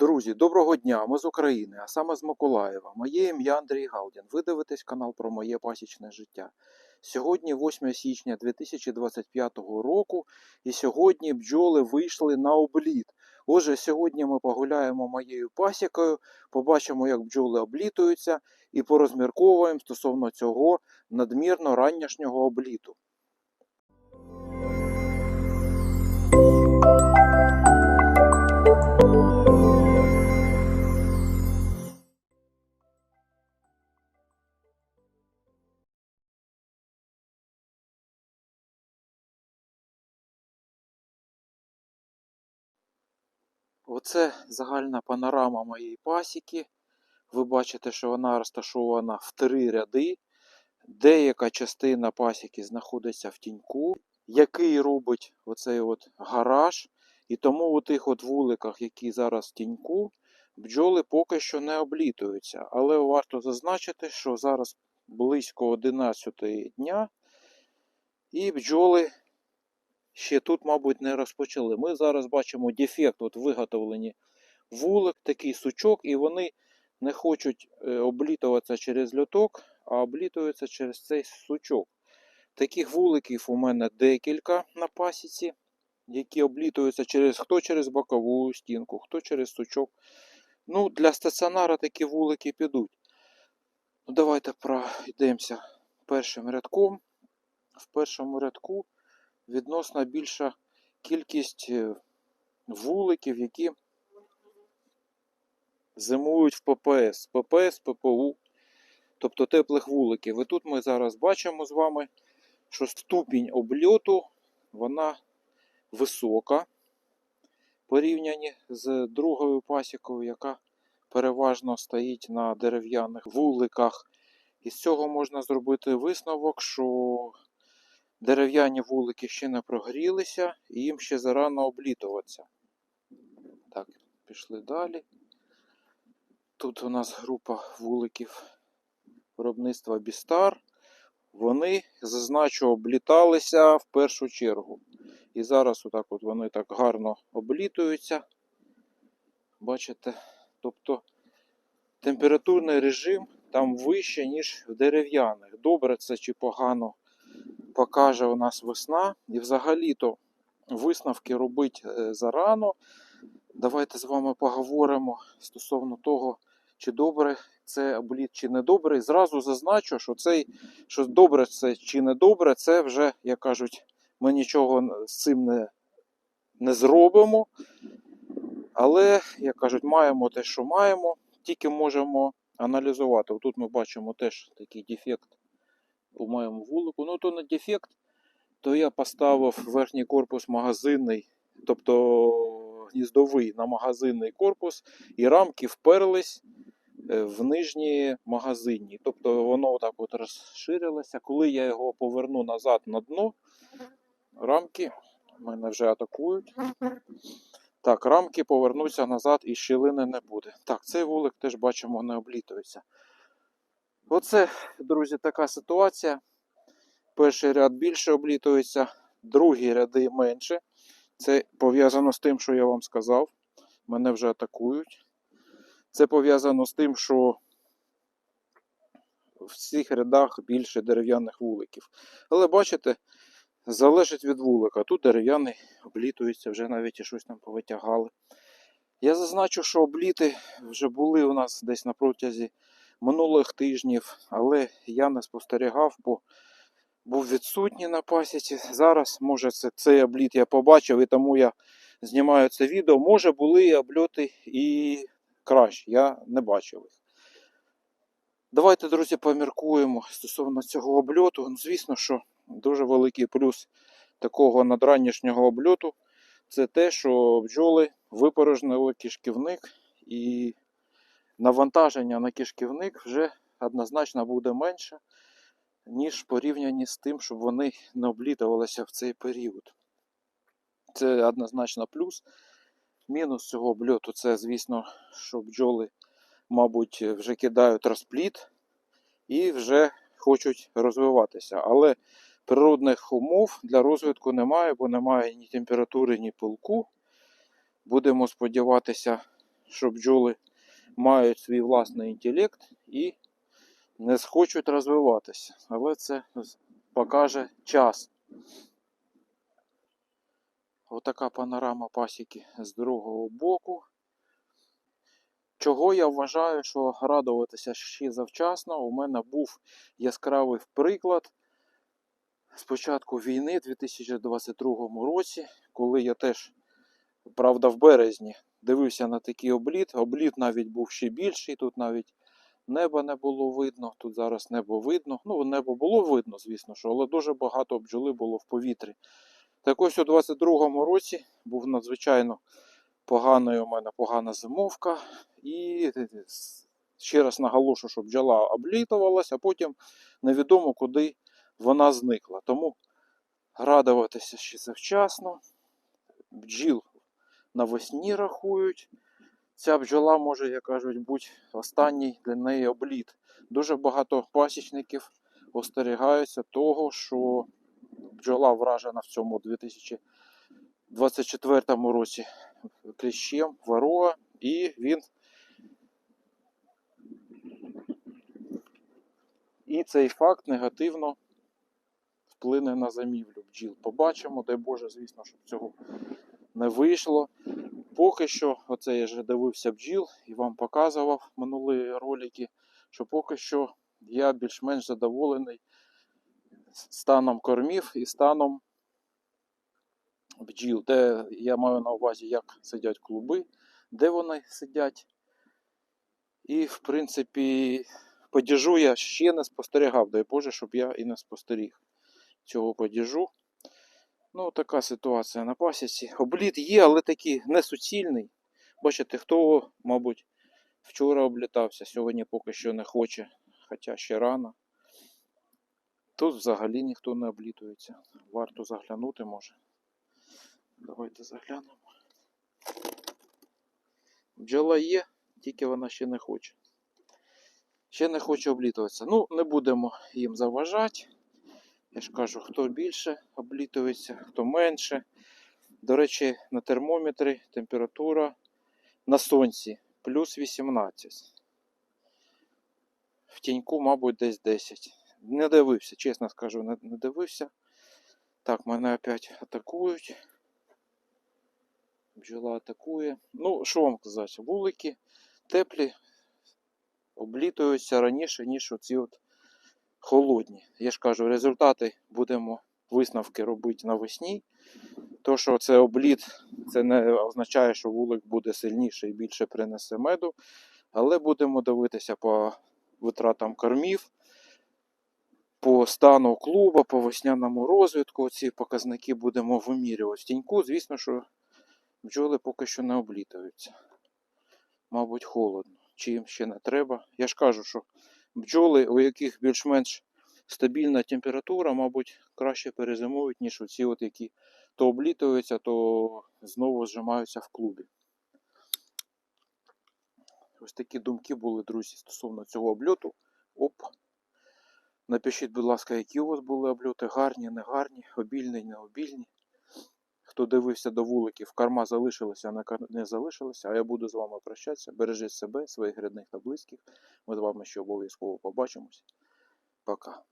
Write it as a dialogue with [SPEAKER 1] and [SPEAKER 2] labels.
[SPEAKER 1] Друзі, доброго дня! Ми з України, а саме з Миколаєва. Моє ім'я Андрій Галдін. Ви дивитесь канал про моє пасічне життя. Сьогодні 8 січня 2025 року, і сьогодні бджоли вийшли на обліт. Отже, сьогодні ми погуляємо моєю пасікою, побачимо, як бджоли облітуються, і порозмірковуємо стосовно цього надмірно ранішнього обліту. Оце загальна панорама моєї пасіки. Ви бачите, що вона розташована в три ряди. Деяка частина пасіки знаходиться в тіньку, який робить оцей от гараж. І тому у тих от вуликах, які зараз в тіньку, бджоли поки що не облітуються. Але варто зазначити, що зараз близько 11 дня, і бджоли ще тут, мабуть, не розпочали. Ми зараз бачимо дефект, от виготовлені вулик, такий сучок, і вони не хочуть е, облітуватися через льоток, а облітуються через цей сучок. Таких вуликів у мене декілька на пасіці, які облітуються через хто через бокову стінку, хто через сучок. Ну, Для стаціонара такі вулики підуть. Ну, Давайте пройдемося першим рядком. В першому рядку відносно більша кількість е, вуликів, які зимують в ППС, ППС, ППУ, тобто теплих вуликів. І тут ми зараз бачимо з вами, що ступінь обльоту вона висока порівняні з другою пасікою, яка переважно стоїть на дерев'яних вуликах. І з цього можна зробити висновок, що дерев'яні вулики ще не прогрілися і їм ще зарано облітуватися. Так, пішли далі. Тут у нас група вуликів виробництва Бістар. Вони, зазначу, обліталися в першу чергу. І зараз отак от вони так гарно облітуються. Бачите? Тобто температурний режим там вище, ніж в дерев'яних. Добре це чи погано покаже у нас весна. І взагалі-то висновки робить е, зарано. Давайте з вами поговоримо стосовно того, чи добре це обліт, чи не добре. І зразу зазначу, що цей, що добре це чи не добре, це вже, як кажуть, ми нічого з цим не, не зробимо. Але, як кажуть, маємо те, що маємо, тільки можемо аналізувати. Тут ми бачимо теж такий дефект у моєму вулику. Ну, то не дефект, то я поставив верхній корпус магазинний, тобто гніздовий на магазинний корпус, і рамки вперлись е, в нижні магазинні. Тобто воно отак от розширилося. Коли я його поверну назад на дно, рамки мене вже атакують. Так, рамки повернуться назад і щілини не буде. Так, цей вулик теж бачимо не облітується. Оце, друзі, така ситуація. Перший ряд більше облітується, другі ряди менше. Це пов'язано з тим, що я вам сказав. Мене вже атакують. Це пов'язано з тим, що в цих рядах більше дерев'яних вуликів. Але бачите, залежить від вулика. Тут дерев'яний облітується, вже навіть і щось там повитягали. Я зазначу, що обліти вже були у нас десь на протязі минулих тижнів, але я не спостерігав, бо був відсутній на пасіці. Зараз, може, це, цей обліт я побачив, і тому я знімаю це відео. Може, були обльоти і краще, я не бачив їх. Давайте, друзі, поміркуємо стосовно цього обльоту. Ну, звісно, що дуже великий плюс такого надранішнього обльоту це те, що бджоли випорожнили кишківник і навантаження на кишківник вже однозначно буде менше, ніж порівнянні з тим, щоб вони не облітувалися в цей період. Це однозначно плюс. Мінус цього обльоту це, звісно, що бджоли, мабуть, вже кидають розпліт і вже хочуть розвиватися. Але природних умов для розвитку немає, бо немає ні температури, ні пилку. Будемо сподіватися, що бджоли мають свій власний інтелект і не схочуть розвиватися. Але це покаже час. Отака панорама пасіки з другого боку. Чого я вважаю, що радуватися ще завчасно. У мене був яскравий приклад з початку війни у 2022 році, коли я теж, правда, в березні дивився на такий обліт. Обліт навіть був ще більший, тут навіть неба не було видно, тут зараз небо видно. Ну, небо було видно, звісно, що, але дуже багато бджоли було в повітрі. Так ось у 22-му році був надзвичайно поганою у мене погана зимовка. І ще раз наголошую, що бджола облітувалась, а потім невідомо куди вона зникла. Тому радуватися ще завчасно. Бджіл навесні рахують. Ця бджола може, як кажуть, бути останній для неї обліт. Дуже багато пасічників остерігаються того, що бджола вражена в цьому 2024 році кліщем ворога, і він і цей факт негативно вплине на замівлю бджіл. Побачимо, дай Боже, звісно, щоб цього не вийшло. Поки що, оце я вже дивився бджіл і вам показував минулі ролики, що поки що я більш-менш задоволений станом кормів і станом бджіл, де я маю на увазі, як сидять клуби, де вони сидять. І, в принципі, падіжу я ще не спостерігав, дай Боже, щоб я і не спостеріг цього падіжу. Ну, така ситуація на пасіці. Обліт є, але такий не суцільний. Бачите, хто, мабуть, вчора облітався, сьогодні поки що не хоче, хоча ще рано. Тут взагалі ніхто не облітується. Варто заглянути може. Давайте заглянемо. Бджола є, тільки вона ще не хоче. Ще не хоче облітуватися. Ну, не будемо їм заважати. Я ж кажу, хто більше облітується, хто менше. До речі, на термометрі температура на сонці плюс 18. В тіньку, мабуть, десь 10. Не дивився, чесно скажу, не, дивився. Так, мене опять атакують. Бджола атакує. Ну, що вам казати, вулики теплі облітуються раніше, ніж оці от холодні. Я ж кажу, результати будемо висновки робити навесні. То, що це обліт, це не означає, що вулик буде сильніший і більше принесе меду. Але будемо дивитися по витратам кормів, по стану клуба, по весняному розвитку. Ці показники будемо вимірювати в тіньку. Звісно, що бджоли поки що не облітуються. Мабуть, холодно. Чи їм ще не треба. Я ж кажу, що бджоли, у яких більш-менш стабільна температура, мабуть, краще перезимують, ніж оці, от, які то облітуються, то знову зжимаються в клубі. Ось такі думки були, друзі, стосовно цього обльоту. Оп. Напишіть, будь ласка, які у вас були обльоти, гарні, не гарні, обільні, не обільні. Хто дивився до вуликів, карма залишилася, кар- не залишилася, а я буду з вами прощатися. Бережіть себе, своїх рідних та близьких. Ми з вами ще обов'язково побачимось. Пока.